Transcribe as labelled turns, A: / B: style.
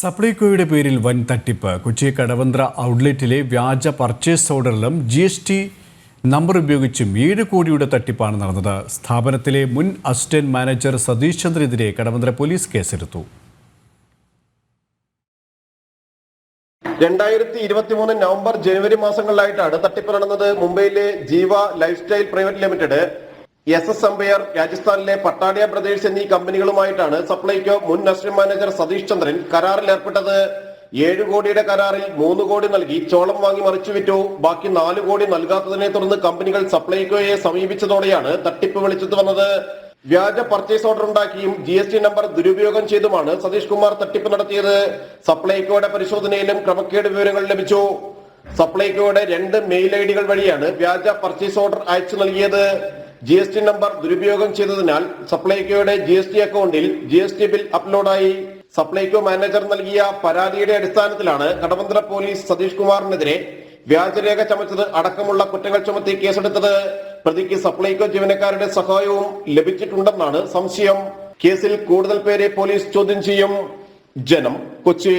A: സപ്ലൈകോയുടെ പേരിൽ വൻ തട്ടിപ്പ് കൊച്ചി കടവന്ത്ര ഔട്ട്ലെറ്റിലെ വ്യാജ പർച്ചേസ് ഓർഡറിലും ജി എസ് ടി നമ്പർ ഉപയോഗിച്ചും ഏഴ് കോടിയുടെ തട്ടിപ്പാണ് നടന്നത്. സ്ഥാപനത്തിലെ മുൻ അസിസ്റ്റന്റ് മാനേജർ സതീഷ് ചന്ദ്രനെതിരെ കടവന്ത്ര പോലീസ് കേസെടുത്തു.
B: രണ്ടായിരത്തി ഇരുപത്തി മൂന്ന് നവംബർ ജനുവരി മാസങ്ങളിലായിട്ടാണ് തട്ടിപ്പ് നടന്നത്. മുംബൈയിലെ Jeeva lifestyle private limited S S umpire രാജസ്ഥാനിലെ പട്ടാടിയ ബ്രദേഴ്സ് എന്നീ കമ്പനികളുമായിട്ടാണ് സപ്ലൈകോ മുൻ നഷ്ടം മാനേജർ സതീഷ് ചന്ദ്രൻ കരാറിൽ ഏർപ്പെട്ടത്. ഏഴ് കോടിയുടെ കരാറിൽ മൂന്ന് കോടി നൽകി ചോളം വാങ്ങി മറിച്ചു വിറ്റു. ബാക്കി നാല് കോടി നൽകാത്തതിനെ തുടർന്ന് കമ്പനികൾ സപ്ലൈകോയെ സമീപിച്ചതോടെയാണ് തട്ടിപ്പ് വെളിച്ചത്ത് വന്നത്. വ്യാജ പർച്ചേസ് ഓർഡർ ഉണ്ടാക്കിയും ജി എസ് ടി നമ്പർ ദുരുപയോഗം ചെയ്തുമാണ് സതീഷ് കുമാർ തട്ടിപ്പ് നടത്തിയത്. സപ്ലൈകോയുടെ പരിശോധനയിലും ക്രമക്കേട് വിവരങ്ങൾ ലഭിച്ചു. സപ്ലൈകോയുടെ രണ്ട് മെയിൽ ഐ ഡികൾ വഴിയാണ് വ്യാജ പർച്ചേസ് ഓർഡർ അയച്ചു നൽകിയത്. ജി എസ് ടി നമ്പർ ദുരുപയോഗം ചെയ്തതിനാൽ സപ്ലൈകോയുടെ ജി എസ് ടി അക്കൗണ്ടിൽ ജി എസ് ടി ബിൽ അപ്ലോഡായി സപ്ലൈകോ മാനേജർ നൽകിയ പരാതിയുടെ അടിസ്ഥാനത്തിലാണ് കടവന്ത്ര പോലീസ് സതീഷ് കുമാറിനെതിരെ വ്യാജരേഖ ചമച്ചത് അടക്കമുള്ള കുറ്റങ്ങൾ ചുമത്തി കേസെടുത്തത്. പ്രതിക്ക് സപ്ലൈകോ ജീവനക്കാരുടെ സഹായവും ലഭിച്ചിട്ടുണ്ടെന്നാണ് സംശയം. കേസിൽ കൂടുതൽ പേരെ പോലീസ് ചോദ്യം ചെയ്യും. ജനം കൊച്ചി.